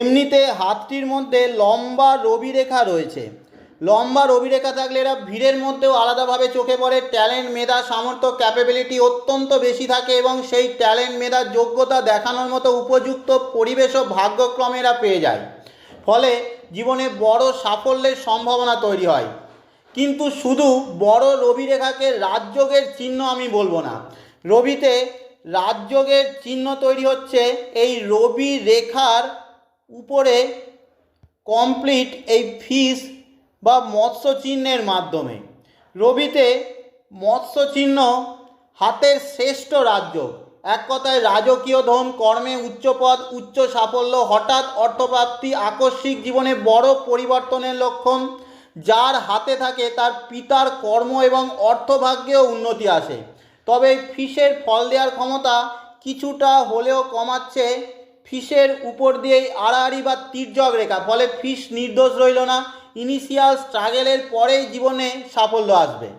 এমনিতে হাতটির মধ্যে লম্বা রবি রেখা রয়েছে। লম্বা রবি রেখা থাকলে এরা ভিড়ের মধ্যেও আলাদাভাবে চোখে পড়ে। ট্যালেন্ট মেধা, সামর্থ্য ক্যাপেবিলিটি অত্যন্ত বেশি থাকে এবং সেই ট্যালেন্ট মেধার যোগ্যতা দেখানোর মতো উপযুক্ত পরিবেশ ও ভাগ্যক্রমে এরা পেয়ে যায়। ফলে জীবনে বড় সাফল্যের সম্ভাবনা তৈরি হয়। কিন্তু শুধু বড় রবি রেখাকে রাজযোগের চিহ্ন আমি বলব না। রবিতে রাজযোগের চিহ্ন তৈরি হচ্ছে এই রবি রেখার উপরে কমপ্লিট এই ফিস বা মৎস্য চিহ্নের মাধ্যমে। রবিতে মৎস্য চিহ্ন হাতের শ্রেষ্ঠ রাজ্য। এক কথায় রাজকীয় ধন, কর্মে উচ্চপদ, উচ্চ সাফল্য, হঠাৎ অর্থপ্রাপ্তি, আকস্মিক জীবনে বড় পরিবর্তনের লক্ষণ, যার হাতে থাকে তার পিতার কর্ম এবং অর্থভাগ্যেও উন্নতি আসে। তবে ফিসের ফল দেওয়ার ক্ষমতা কিছুটা হলেও কমাচ্ছে ফিসের উপর দিয়েই আড়াআড়ি বা তির্যক রেখা, ফলে ফিস নির্দোষ রইল না। ইনিশিয়াল স্ট্রাগেলের পরেই জীবনে সাফল্য আসবে।